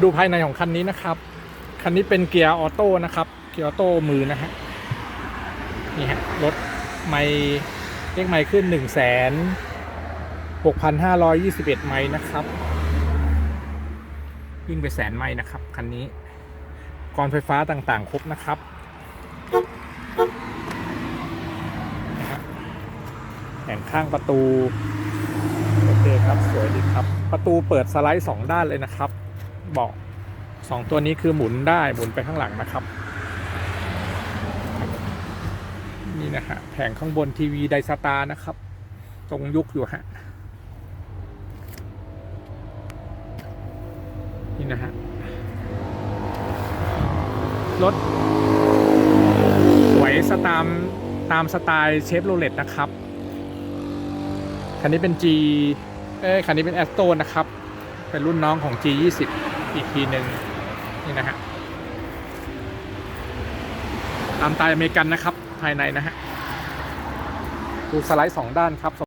ดูภายในของคันนี้นะครับ คันนี้เป็นเกียร์ออโต้นะครับ เกียร์ออโต้มือนะฮะ นี่ฮะ รถไม่เลขไม่ขึ้น1นึ่งแสนหกพันห้าร้อยยี่สิบเอ็ดไมล์นะครับวิ่งไปแสนไมล์นะครับ คันนี้กรไฟฟ้าต่างๆ ครบนะครับนะฮะแผงข้างประตู โอเคครับ สวยดีครับ ประตูเปิดสไลด์สองด้านเลยนะครับ เบาะสองตัวนี้คือหมุนได้หมุนไปข้างหลังนะครับ นี่นะฮะแผงข้างบนทีวีไดสตาร์นะครับ ตรงยุคอยู่ฮะนี่นะฮะรถสวยสตามตามสไตล์เชฟโรเลตนะครับ คันนี้เป็น G เอ้คันนี้เป็น a s t o นะครับ เป็นรุ่นน้องของ G20 อีกทีหนึ่งนี่นะฮะตามตายอเมริกันนะครับ ภายในนะฮะดูสไลด์สองด้านครับ